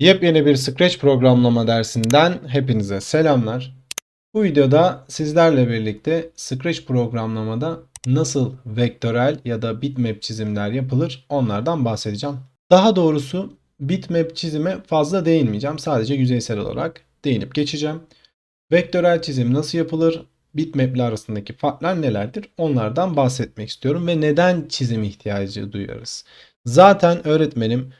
Yepyeni bir Scratch programlama dersinden hepinize selamlar. Bu videoda sizlerle birlikte Scratch programlamada nasıl vektörel ya da bitmap çizimler yapılır onlardan bahsedeceğim. Daha doğrusu bitmap çizime fazla değinmeyeceğim. Sadece yüzeysel olarak değinip geçeceğim. Vektörel çizim nasıl yapılır? Bitmap'le arasındaki farklar nelerdir? Onlardan bahsetmek istiyorum ve neden çizim ihtiyacı duyarız? Zaten öğretmenim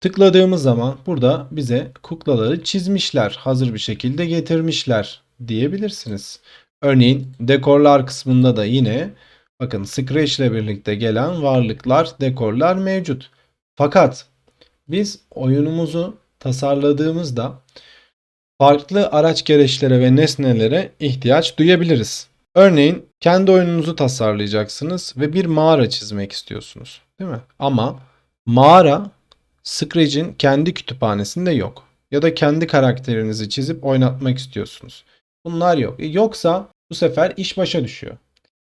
Tıkladığımız zaman burada bize kuklaları çizmişler, hazır bir şekilde getirmişler diyebilirsiniz. Örneğin dekorlar kısmında da yine bakın Scratch ile birlikte gelen varlıklar, dekorlar mevcut. Fakat biz oyunumuzu tasarladığımızda farklı araç gereçlere ve nesnelere ihtiyaç duyabiliriz. Örneğin kendi oyununuzu tasarlayacaksınız ve bir mağara çizmek istiyorsunuz, değil mi? Ama mağara Scratch'in kendi kütüphanesinde yok. Ya da kendi karakterinizi çizip oynatmak istiyorsunuz. Bunlar yok. E, yoksa bu sefer iş başa düşüyor.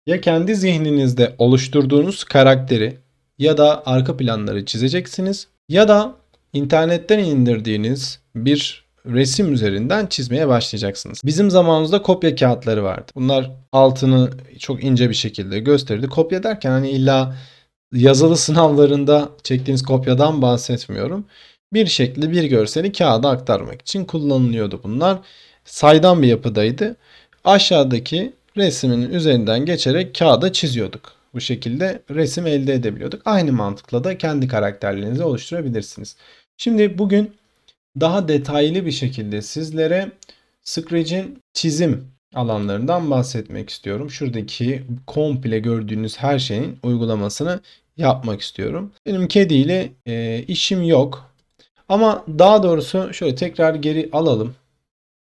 Ya kendi zihninizde oluşturduğunuz karakteri ya da arka planları çizeceksiniz ya da internetten indirdiğiniz bir resim üzerinden çizmeye başlayacaksınız. Bizim zamanımızda kopya kağıtları vardı. Bunlar altını çok ince bir şekilde gösterirdi. Kopya derken hani illa yazılı sınavlarında çektiğiniz kopyadan bahsetmiyorum. Bir şekli bir görseli kağıda aktarmak için kullanılıyordu bunlar. Saydam bir yapıdaydı. Aşağıdaki resmin üzerinden geçerek kağıda çiziyorduk. Bu şekilde resim elde edebiliyorduk. Aynı mantıkla da kendi karakterlerinizi oluşturabilirsiniz. Şimdi bugün daha detaylı bir şekilde sizlere Scratch'in çizim alanlarından bahsetmek istiyorum. Şuradaki komple gördüğünüz her şeyin uygulamasını yapmak istiyorum. Benim kediyle e, işim yok. Ama daha doğrusu şöyle tekrar geri alalım.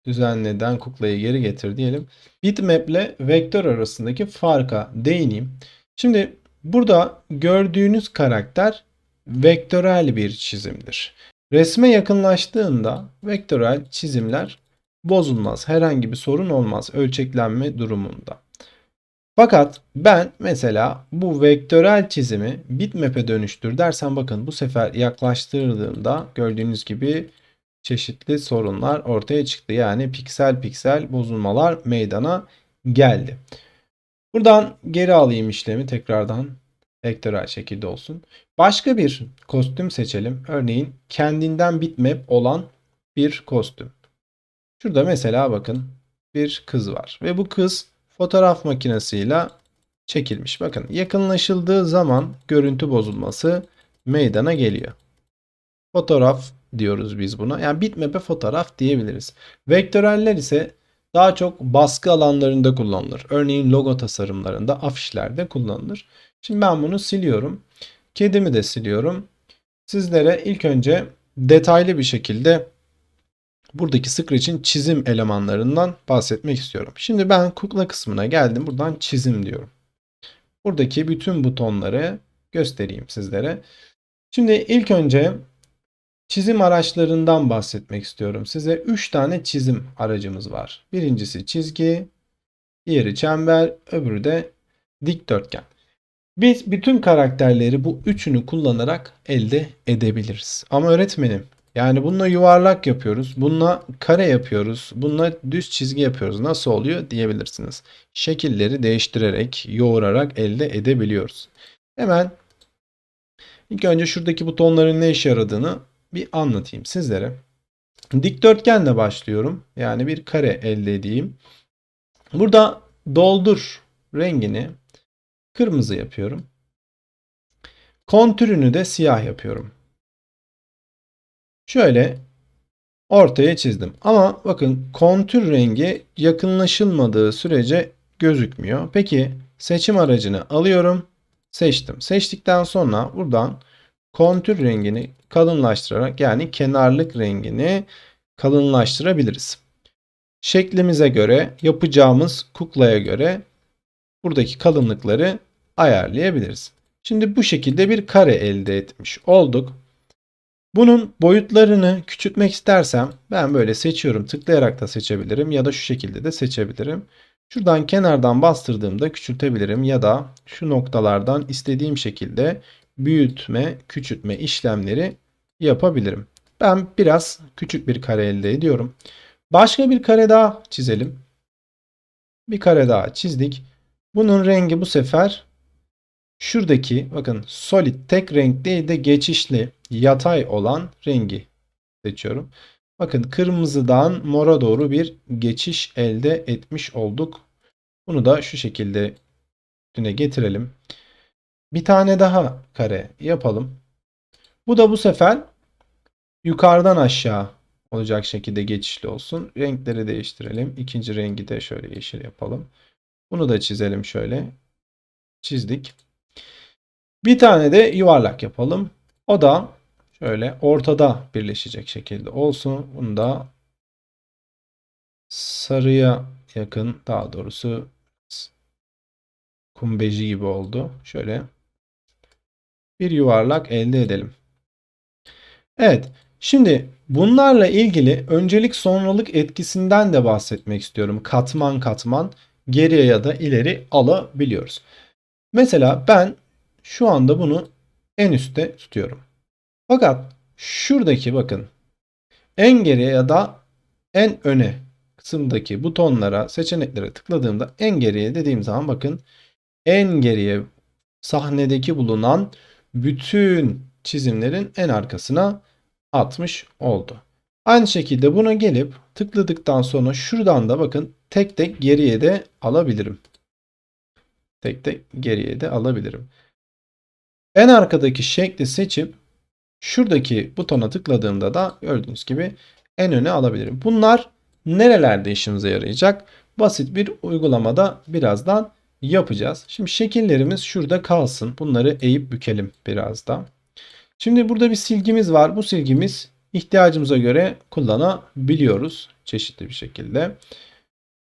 Düzenleden kuklayı geri getir diyelim. Bitmap ile vektör arasındaki farka değineyim. Şimdi burada gördüğünüz karakter vektörel bir çizimdir. Resme yakınlaştığında vektörel çizimler bozulmaz. Herhangi bir sorun olmaz ölçeklenme durumunda. Fakat ben mesela bu vektörel çizimi bitmap'e dönüştür dersen bakın bu sefer yaklaştırdığımda gördüğünüz gibi çeşitli sorunlar ortaya çıktı. Yani piksel piksel bozulmalar meydana geldi. Buradan geri alayım işlemi tekrardan vektörel şekilde olsun. Başka bir kostüm seçelim. Örneğin kendinden bitmap olan bir kostüm. Şurada mesela bakın bir kız var ve bu kız fotoğraf makinesiyle çekilmiş. Bakın yakınlaşıldığı zaman görüntü bozulması meydana geliyor. Fotoğraf diyoruz biz buna. Yani bitmap'e fotoğraf diyebiliriz. Vektöreller ise daha çok baskı alanlarında kullanılır. Örneğin logo tasarımlarında, afişlerde kullanılır. Şimdi ben bunu siliyorum. Kedimi de siliyorum. Sizlere ilk önce detaylı bir şekilde buradaki Scratch'in çizim elemanlarından bahsetmek istiyorum. Şimdi ben kukla kısmına geldim. Buradan çizim diyorum. Buradaki bütün butonları göstereyim sizlere. Şimdi ilk önce çizim araçlarından bahsetmek istiyorum. Size 3 tane çizim aracımız var. Birincisi çizgi, diğeri çember, öbürü de dikdörtgen. Biz bütün karakterleri bu üçünü kullanarak elde edebiliriz. Ama öğretmenim yani bununla yuvarlak yapıyoruz. Bununla kare yapıyoruz. Bununla düz çizgi yapıyoruz. Nasıl oluyor diyebilirsiniz. Şekilleri değiştirerek, yoğurarak elde edebiliyoruz. Hemen ilk önce şuradaki butonların ne işe yaradığını bir anlatayım sizlere. Dikdörtgenle başlıyorum. Yani bir kare elde edeyim. Burada doldur rengini kırmızı yapıyorum. Kontürünü de siyah yapıyorum. Şöyle ortaya çizdim. Ama bakın kontür rengi yakınlaşılmadığı sürece gözükmüyor. Peki seçim aracını alıyorum. Seçtim. Seçtikten sonra buradan kontür rengini kalınlaştırarak yani kenarlık rengini kalınlaştırabiliriz. Şeklimize göre yapacağımız kuklaya göre buradaki kalınlıkları ayarlayabiliriz. Şimdi bu şekilde bir kare elde etmiş olduk. Bunun boyutlarını küçültmek istersem ben böyle seçiyorum. Tıklayarak da seçebilirim ya da şu şekilde de seçebilirim. Şuradan kenardan bastırdığımda küçültebilirim ya da şu noktalardan istediğim şekilde büyütme, küçültme işlemleri yapabilirim. Ben biraz küçük bir kare elde ediyorum. Başka bir kare daha çizelim. Bir kare daha çizdik. Bunun rengi bu sefer şuradaki bakın solid tek renk değil de geçişli yatay olan rengi seçiyorum. Bakın kırmızıdan mora doğru bir geçiş elde etmiş olduk. Bunu da şu şekilde üstüne getirelim. Bir tane daha kare yapalım. Bu da bu sefer yukarıdan aşağı olacak şekilde geçişli olsun. Renkleri değiştirelim. İkinci rengi de şöyle yeşil yapalım. Bunu da çizelim şöyle. Çizdik. Bir tane de yuvarlak yapalım. O da şöyle ortada birleşecek şekilde olsun. Bunu da sarıya yakın daha doğrusu kumbeji gibi oldu. Şöyle bir yuvarlak elde edelim. Evet. Şimdi bunlarla ilgili öncelik sonralık etkisinden de bahsetmek istiyorum. Katman katman geriye ya da ileri alabiliyoruz. Mesela ben şu anda bunu en üstte tutuyorum. Fakat şuradaki bakın en geriye ya da en öne kısımdaki butonlara, seçeneklere tıkladığımda en geriye dediğim zaman bakın en geriye sahnedeki bulunan bütün çizimlerin en arkasına atmış oldu. Aynı şekilde buna gelip tıkladıktan sonra şuradan da bakın tek tek geriye de alabilirim. Tek tek geriye de alabilirim. En arkadaki şekli seçip şuradaki butona tıkladığımda da gördüğünüz gibi en öne alabilirim. Bunlar nerelerde işimize yarayacak? Basit bir uygulamada birazdan yapacağız. Şimdi şekillerimiz şurada kalsın. Bunları eğip bükelim biraz da. Şimdi burada bir silgimiz var. Bu silgimiz ihtiyacımıza göre kullanabiliyoruz çeşitli bir şekilde.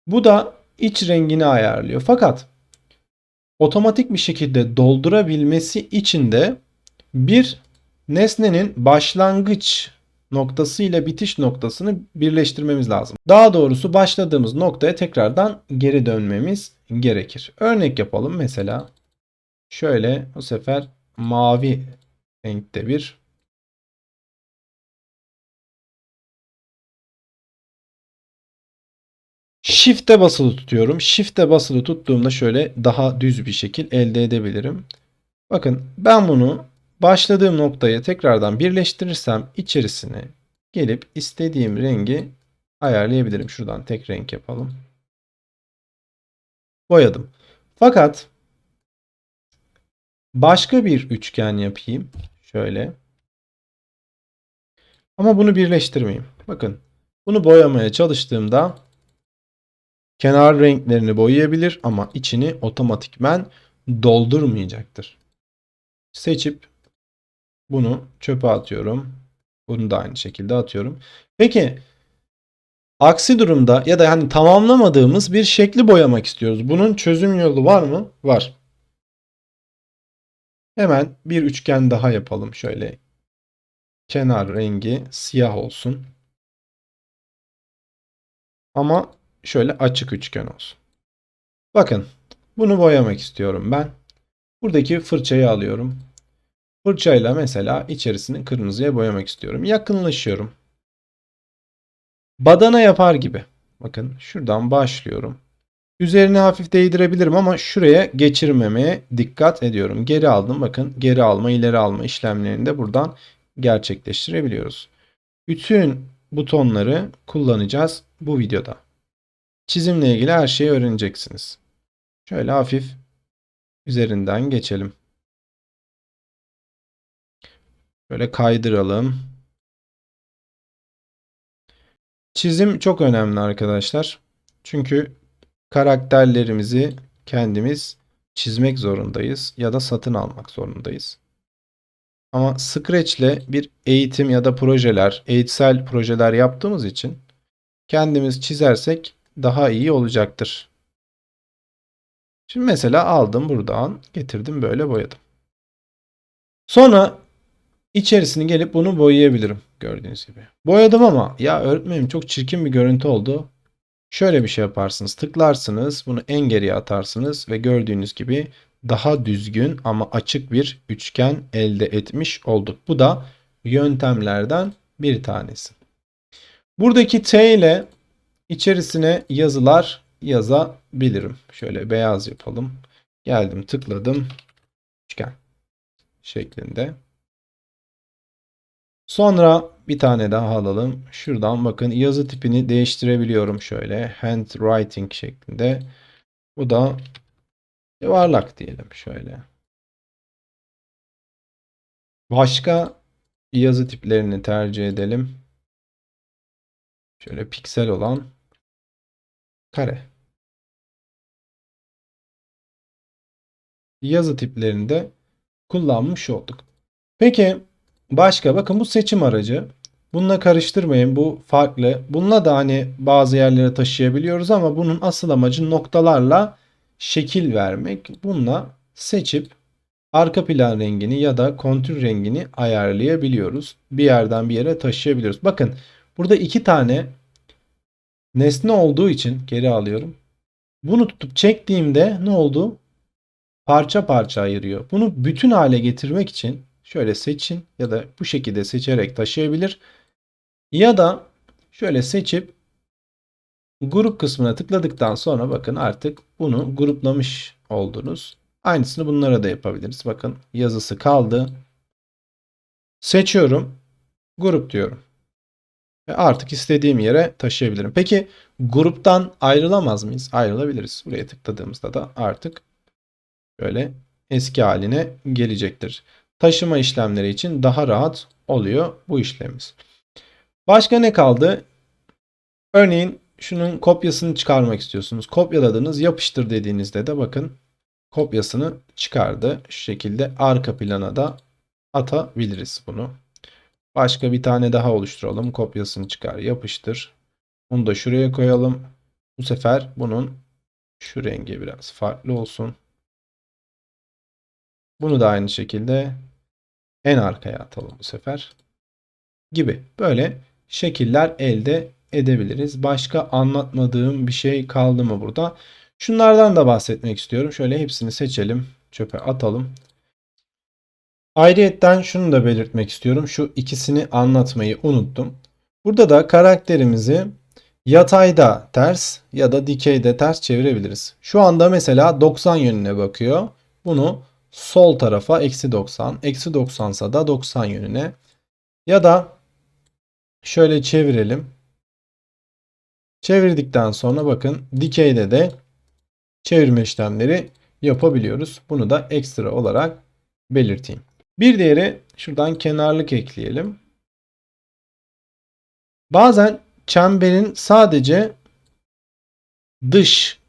Bu da iç rengini ayarlıyor. Fakat otomatik bir şekilde doldurabilmesi için de bir nesnenin başlangıç noktası ile bitiş noktasını birleştirmemiz lazım. Daha doğrusu başladığımız noktaya tekrardan geri dönmemiz gerekir. Örnek yapalım mesela. Şöyle bu sefer mavi renkte bir Shift'e basılı tutuyorum. Shift'e basılı tuttuğumda şöyle daha düz bir şekil elde edebilirim. Bakın ben bunu başladığım noktaya tekrardan birleştirirsem içerisine gelip istediğim rengi ayarlayabilirim. Şuradan tek renk yapalım. Boyadım. Fakat başka bir üçgen yapayım. Şöyle. Ama bunu birleştirmeyeyim. Bakın bunu boyamaya çalıştığımda kenar renklerini boyayabilir ama içini otomatikmen doldurmayacaktır. Seçip bunu çöpe atıyorum. Bunu da aynı şekilde atıyorum. Peki aksi durumda ya da hani tamamlamadığımız bir şekli boyamak istiyoruz. Bunun çözüm yolu var mı? Var. Hemen bir üçgen daha yapalım. Şöyle kenar rengi siyah olsun. Ama şöyle açık üçgen olsun. Bakın bunu boyamak istiyorum ben. Buradaki fırçayı alıyorum. Fırçayla mesela içerisini kırmızıya boyamak istiyorum. Yakınlaşıyorum. Badana yapar gibi. Bakın şuradan başlıyorum. Üzerine hafif değdirebilirim ama şuraya geçirmemeye dikkat ediyorum. Geri aldım. Bakın geri alma, ileri alma işlemlerini de buradan gerçekleştirebiliyoruz. Bütün butonları kullanacağız bu videoda. Çizimle ilgili her şeyi öğreneceksiniz. Şöyle hafif üzerinden geçelim. Böyle kaydıralım. Çizim çok önemli arkadaşlar. Çünkü karakterlerimizi kendimiz çizmek zorundayız ya da satın almak zorundayız. Ama Scratch ile bir eğitim ya da projeler, eğitsel projeler yaptığımız için kendimiz çizersek daha iyi olacaktır. Şimdi mesela aldım buradan getirdim böyle boyadım. Sonra içerisini gelip bunu boyayabilirim gördüğünüz gibi. Boyadım ama ya öğretmenim çok çirkin bir görüntü oldu. Şöyle bir şey yaparsınız. Tıklarsınız. Bunu en geriye atarsınız ve gördüğünüz gibi daha düzgün ama açık bir üçgen elde etmiş olduk. Bu da yöntemlerden bir tanesi. Buradaki T ile içerisine yazılar yazabilirim. Şöyle beyaz yapalım. Geldim tıkladım. Üçgen şeklinde. Sonra bir tane daha alalım. Şuradan bakın yazı tipini değiştirebiliyorum şöyle. Handwriting şeklinde. Bu da yuvarlak diyelim şöyle. Başka yazı tiplerini tercih edelim. Şöyle piksel olan kare. Yazı tiplerini de kullanmış olduk. Peki başka bakın bu seçim aracı. Bununla karıştırmayın. Bu farklı. Bununla da hani bazı yerlere taşıyabiliyoruz ama bunun asıl amacı noktalarla şekil vermek. Bununla seçip arka plan rengini ya da kontür rengini ayarlayabiliyoruz. Bir yerden bir yere taşıyabiliyoruz. Bakın burada iki tane nesne olduğu için geri alıyorum. Bunu tutup çektiğimde ne oldu? Parça parça ayırıyor. Bunu bütün hale getirmek için şöyle seçin ya da bu şekilde seçerek taşıyabilir. Ya da şöyle seçip grup kısmına tıkladıktan sonra bakın artık bunu gruplamış oldunuz. Aynısını bunlara da yapabiliriz. Bakın yazısı kaldı. Seçiyorum. Grup diyorum. Ve artık istediğim yere taşıyabilirim. Peki gruptan ayrılamaz mıyız? Ayrılabiliriz. Buraya tıkladığımızda da artık böyle eski haline gelecektir. Taşıma işlemleri için daha rahat oluyor bu işlemimiz. Başka ne kaldı? Örneğin şunun kopyasını çıkarmak istiyorsunuz. Kopyaladınız, yapıştır dediğinizde de bakın kopyasını çıkardı. Şu şekilde arka plana da atabiliriz bunu. Başka bir tane daha oluşturalım. Kopyasını çıkar, yapıştır. Bunu da şuraya koyalım. Bu sefer bunun şu rengi biraz farklı olsun. Bunu da aynı şekilde en arkaya atalım bu sefer. Gibi. Böyle şekiller elde edebiliriz. Başka anlatmadığım bir şey kaldı mı burada? Şunlardan da bahsetmek istiyorum. Şöyle hepsini seçelim. Çöpe atalım. Ayrıyetten şunu da belirtmek istiyorum. Şu ikisini anlatmayı unuttum. Burada da karakterimizi yatayda ters ya da dikeyde ters çevirebiliriz. Şu anda mesela 90 yönüne bakıyor. Bunu sol tarafa eksi 90. Eksi 90 ise da 90 yönüne. Ya da şöyle çevirelim. Çevirdikten sonra bakın dikeyde de çevirme işlemleri yapabiliyoruz. Bunu da ekstra olarak belirteyim. Bir diğeri şuradan kenarlık ekleyelim. Bazen çemberin sadece dış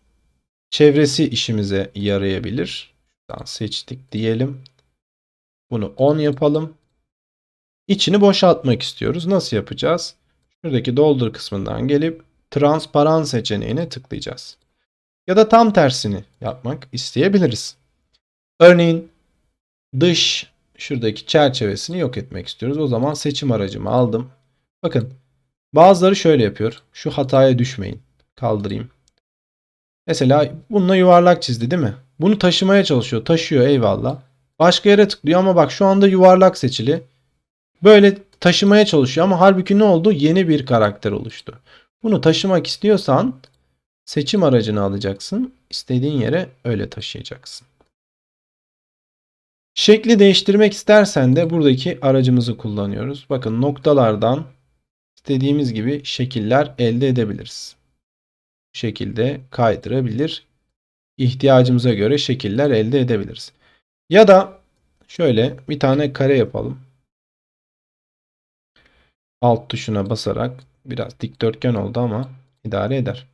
çevresi işimize yarayabilir. Şuradan seçtik diyelim. Bunu 10 yapalım. İçini boşaltmak istiyoruz. Nasıl yapacağız? Şuradaki doldur kısmından gelip transparan seçeneğine tıklayacağız. Ya da tam tersini yapmak isteyebiliriz. Örneğin dış şuradaki çerçevesini yok etmek istiyoruz. O zaman seçim aracımı aldım. Bakın bazıları şöyle yapıyor. Şu hataya düşmeyin. Kaldırayım. Mesela bununla yuvarlak çizdi değil mi? Bunu taşımaya çalışıyor. Taşıyor eyvallah. Başka yere tıklıyor ama bak şu anda yuvarlak seçili. Böyle taşımaya çalışıyor ama halbuki ne oldu? Yeni bir karakter oluştu. Bunu taşımak istiyorsan seçim aracını alacaksın. İstediğin yere öyle taşıyacaksın. Şekli değiştirmek istersen de buradaki aracımızı kullanıyoruz. Bakın noktalardan istediğimiz gibi şekiller elde edebiliriz. Bu şekilde kaydırabilir. İhtiyacımıza göre şekiller elde edebiliriz. Ya da şöyle bir tane kare yapalım. Alt tuşuna basarak biraz dikdörtgen oldu ama idare eder.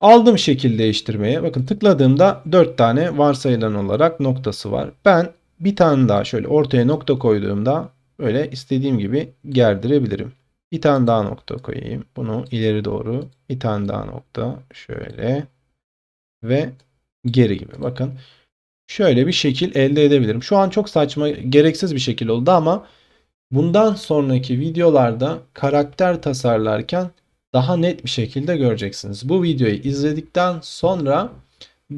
Aldım şekil değiştirmeye. Bakın tıkladığımda 4 tane varsayılan olarak noktası var. Ben bir tane daha şöyle ortaya nokta koyduğumda böyle istediğim gibi gerdirebilirim. Bir tane daha nokta koyayım. Bunu ileri doğru bir tane daha nokta şöyle ve geri gibi. Bakın şöyle bir şekil elde edebilirim. Şu an çok saçma gereksiz bir şekil oldu ama bundan sonraki videolarda karakter tasarlarken daha net bir şekilde göreceksiniz. Bu videoyu izledikten sonra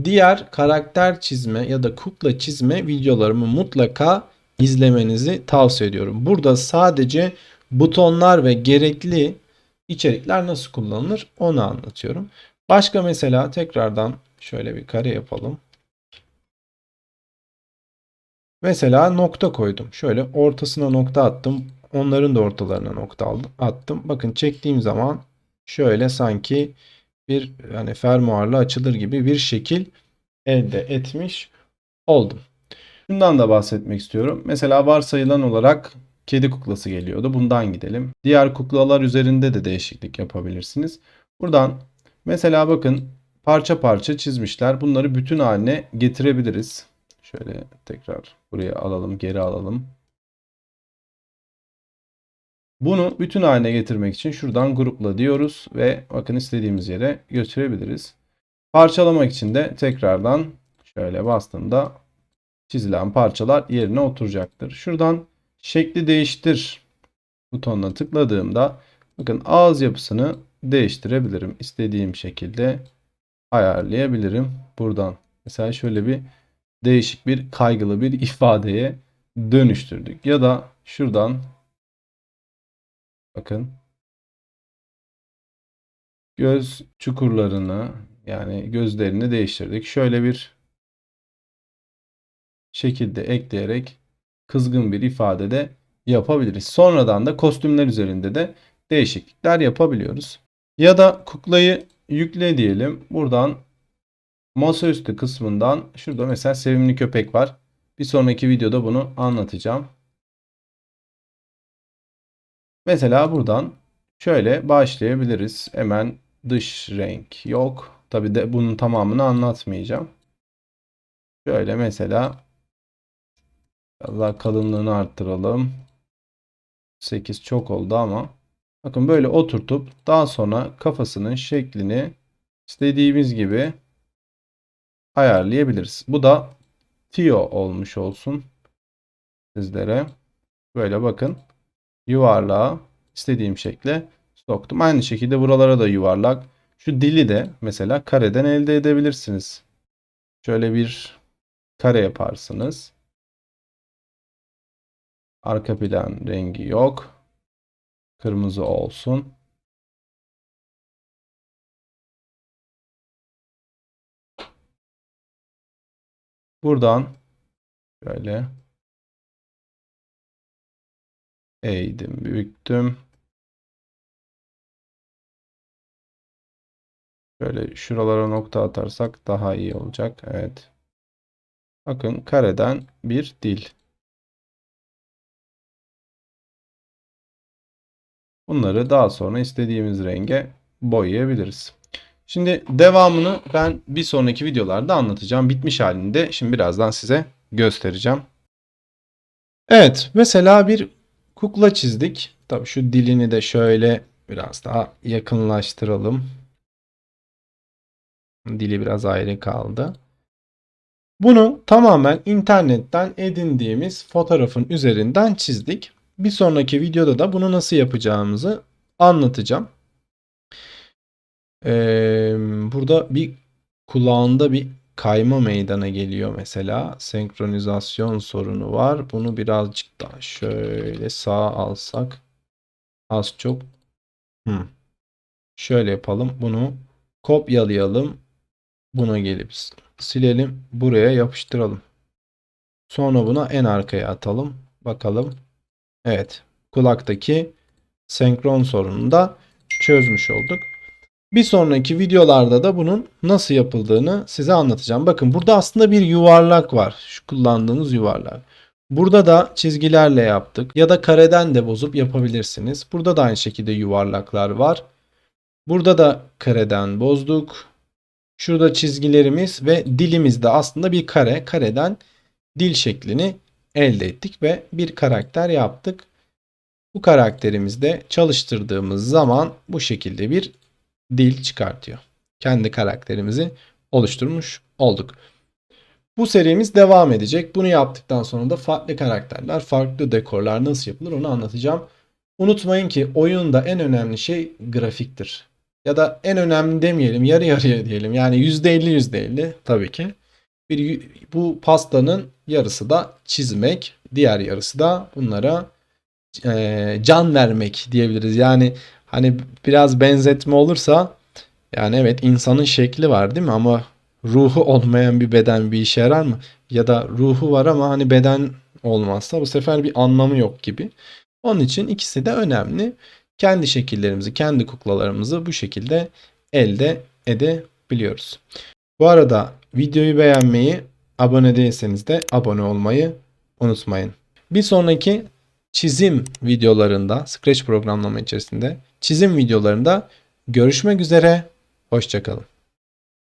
diğer karakter çizme ya da kukla çizme videolarımı mutlaka izlemenizi tavsiye ediyorum. Burada sadece butonlar ve gerekli içerikler nasıl kullanılır onu anlatıyorum. Başka mesela tekrardan şöyle bir kare yapalım. Mesela nokta koydum. Şöyle ortasına nokta attım. Onların da ortalarına nokta attım. Bakın çektiğim zaman şöyle sanki bir yani fermuarla açılır gibi bir şekil elde etmiş oldum. Şundan da bahsetmek istiyorum. Mesela varsayılan olarak kedi kuklası geliyordu. Bundan gidelim. Diğer kuklalar üzerinde de değişiklik yapabilirsiniz. Buradan mesela bakın parça parça çizmişler. Bunları bütün haline getirebiliriz. Şöyle tekrar buraya alalım, geri alalım. Bunu bütün haline getirmek için şuradan grupla diyoruz ve bakın istediğimiz yere götürebiliriz. Parçalamak için de tekrardan şöyle bastığımda çizilen parçalar yerine oturacaktır. Şuradan şekli değiştir butonuna tıkladığımda bakın ağız yapısını değiştirebilirim. İstediğim şekilde ayarlayabilirim buradan. Mesela şöyle bir değişik bir kaygılı bir ifadeye dönüştürdük. Ya da şuradan bakın göz çukurlarını yani gözlerini değiştirdik. Şöyle bir şekilde ekleyerek kızgın bir ifade de yapabiliriz. Sonradan da kostümler üzerinde de değişiklikler yapabiliyoruz. Ya da kuklayı yükle diyelim. Buradan masaüstü kısmından şurada mesela sevimli köpek var. Bir sonraki videoda bunu anlatacağım. Mesela buradan şöyle başlayabiliriz. Hemen dış renk yok. Tabi de bunun tamamını anlatmayacağım. Şöyle mesela biraz daha kalınlığını arttıralım. 8 çok oldu ama bakın böyle oturtup daha sonra kafasının şeklini istediğimiz gibi ayarlayabiliriz. Bu da Tio olmuş olsun sizlere. Böyle bakın yuvarlağa istediğim şekle soktum. Aynı şekilde buralara da yuvarlak. Şu dili de mesela kareden elde edebilirsiniz. Şöyle bir kare yaparsınız. Arka plan rengi yok. Kırmızı olsun. Buradan şöyle eğdim, büyüttüm. Şöyle şuralara nokta atarsak daha iyi olacak. Evet. Bakın kareden bir dil. Bunları daha sonra istediğimiz renge boyayabiliriz. Şimdi devamını ben bir sonraki videolarda anlatacağım. Bitmiş halinde şimdi birazdan size göstereceğim. Evet mesela bir kukla çizdik. Tabii şu dilini de şöyle biraz daha yakınlaştıralım. Dili biraz ayrı kaldı. Bunu tamamen internetten edindiğimiz fotoğrafın üzerinden çizdik. Bir sonraki videoda da bunu nasıl yapacağımızı anlatacağım. Ee, burada bir kulağında bir kayma meydana geliyor mesela. Senkronizasyon sorunu var. Bunu birazcık daha şöyle sağa alsak az çok. Hmm. Şöyle yapalım. Bunu kopyalayalım. Buna gelip silelim. Buraya yapıştıralım. Sonra buna en arkaya atalım. Bakalım. Evet. Kulaktaki senkron sorununu da çözmüş olduk. Bir sonraki videolarda da bunun nasıl yapıldığını size anlatacağım. Bakın burada aslında bir yuvarlak var. Şu kullandığınız yuvarlak. Burada da çizgilerle yaptık ya da kareden de bozup yapabilirsiniz. Burada da aynı şekilde yuvarlaklar var. Burada da kareden bozduk. Şurada çizgilerimiz ve dilimiz de aslında bir kare. Kareden dil şeklini elde ettik ve bir karakter yaptık. Bu karakterimizde çalıştırdığımız zaman bu şekilde bir dil çıkartıyor. Kendi karakterimizi oluşturmuş olduk. Bu serimiz devam edecek. Bunu yaptıktan sonra da farklı karakterler, farklı dekorlar nasıl yapılır onu anlatacağım. Unutmayın ki oyunda en önemli şey grafiktir. Ya da en önemli demeyelim, yarı yarıya diyelim. Yani %50 %50 tabii ki. Bir, bu pastanın yarısı da çizmek, diğer yarısı da bunlara e, can vermek diyebiliriz. Yani hani biraz benzetme olursa yani evet insanın şekli var değil mi? Ama ruhu olmayan bir beden bir işe yarar mı? Ya da ruhu var ama hani beden olmazsa bu sefer bir anlamı yok gibi. Onun için ikisi de önemli. Kendi şekillerimizi, kendi kuklalarımızı bu şekilde elde edebiliyoruz. Bu arada videoyu beğenmeyi, abone değilseniz de abone olmayı unutmayın. Bir sonraki çizim videolarında, Scratch programlama içerisinde çizim videolarında görüşmek üzere. Hoşçakalın.